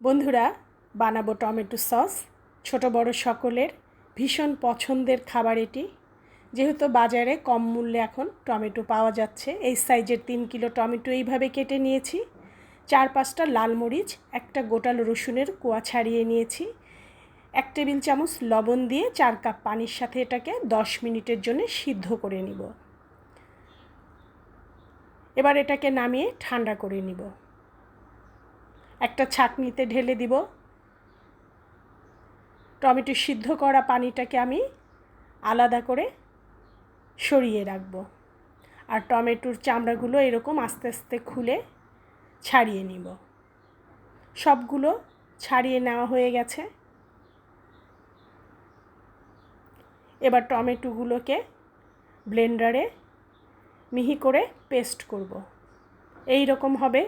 বন্ধুরা, বানাবো tomato sauce. ছোট বড় সকলের ভীষণ পছন্দের খাবার এটি। যেহেতু বাজারে কম মূল্যে এখন টমেটো পাওয়া যাচ্ছে, এই সাইজের তিন কিলো টমেটো এইভাবে কেটে নিয়েছি। চার পাঁচটা লাল মরিচ, একটা গোটাল রসুনের কোয়া ছাড়িয়ে নিয়েছি। এক টেবিল চামচ লবণ দিয়ে চার কাপ পানির সাথে এটাকে দশ মিনিটের জন্য সিদ্ধ করে নিব। এবার এটাকে নামিয়ে ঠান্ডা করে নিব। একটা ছাঁকনিতে ঢেলে দিব। টমেটো সিদ্ধ করা পানিটাকে আমি আলাদা করে সরিয়ে রাখব। আর টমেটোর চামড়াগুলো এরকম আস্তে আস্তে খুলে ছাড়িয়ে নিব। সবগুলো ছাড়িয়ে নেওয়া হয়ে গেছে। এবার টমেটোগুলোকে ব্লেন্ডারে মিহি করে পেস্ট করব। এই রকম হবে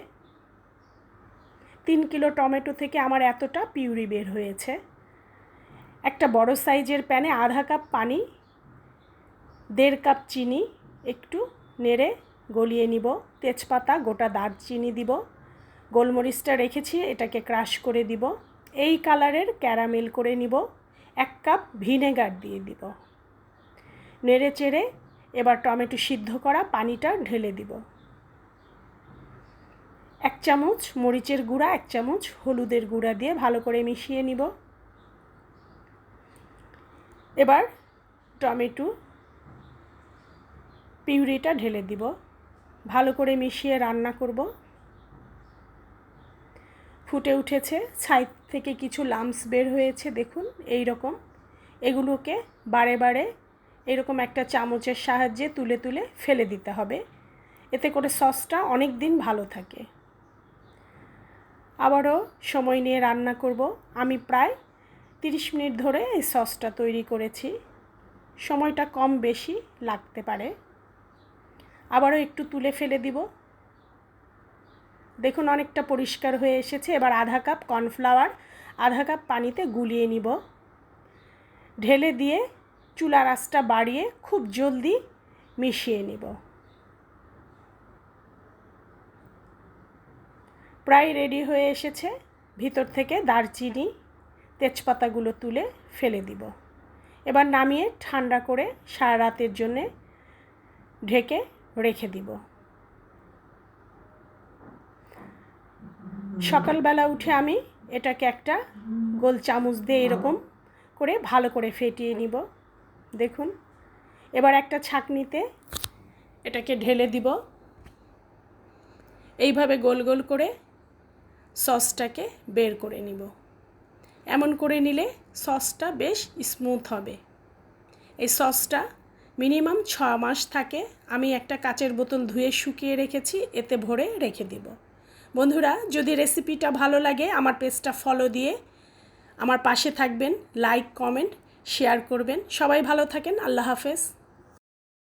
তিন কিলো টমেটো থেকে আমার এতটা পিউরি বের হয়েছে। একটা বড় সাইজের প্যানে আধা কাপ পানি, দেড় কাপ চিনি, একটু নেড়ে গলিয়ে নিব। তেজপাতা, গোটা দারচিনি দিব। গোলমরিচটা রেখেছি, এটাকে ক্রাশ করে দিব। এই কালারের ক্যারামেল করে নিব। এক কাপ ভিনেগার দিয়ে দিব। নেড়ে চেড়ে এবার টমেটো সিদ্ধ করা পানিটা ঢেলে দিব। এক চামচ মরিচের গুঁড়া, এক চামচ হলুদের গুঁড়া দিয়ে ভালো করে মিশিয়ে নিব। এবার টমেটো পিউরিটা ঢেলে দিব। ভালো করে মিশিয়ে রান্না করব। ফুটে উঠেছে, সাইড থেকে কিছু লামস বের হয়েছে, দেখুন এই রকম এগুলোকে বারে বারে এরকম একটা চামচের সাহায্যে তুলে তুলে ফেলে দিতে হবে। এতে করে সসটা অনেক দিন ভালো থাকে। আবারও সময় নিয়ে রান্না করব। আমি প্রায় তিরিশ মিনিট ধরে এই সসটা তৈরি করেছি। সময়টা কম বেশি লাগতে পারে। আবারও একটু তুলে ফেলে দিব। দেখুন অনেকটা পরিষ্কার হয়ে এসেছে। এবার আধা কাপ কর্নফ্লাওয়ার, আধা কাপ পানিতে গুলিয়ে নিব। ঢেলে দিয়ে চুলার আঁচটা বাড়িয়ে খুব জলদি মিশিয়ে নিব। প্রায় রেডি হয়ে এসেছে। ভিতর থেকে দারচিনি, তেজপাতাগুলো তুলে ফেলে দিব। এবার নামিয়ে ঠান্ডা করে সারা রাতের জন্যে ঢেকে রেখে দিব। সকালবেলা উঠে আমি এটাকে একটা গোল চামচ দিয়ে এরকম করে ভালো করে ফেটিয়ে নিব। দেখুন, এবার একটা ছাকনিতে এটাকে ঢেলে দিব। এইভাবে গোল গোল করে সসটাকে বের করে নিব। এমন করে নিলে সসটা বেশ স্মুথ হবে। এই সসটা মিনিমাম ছ মাস থাকে। আমি একটা কাচের বোতল ধুয়ে শুকিয়ে রেখেছি, এতে ভরে রেখে দিব। বন্ধুরা, যদি রেসিপিটা ভালো লাগে, আমার পেজটা ফলো দিয়ে আমার পাশে থাকবেন লাইক কমেন্ট শেয়ার করবেন। সবাই ভালো থাকেন, আল্লাহ হাফেজ।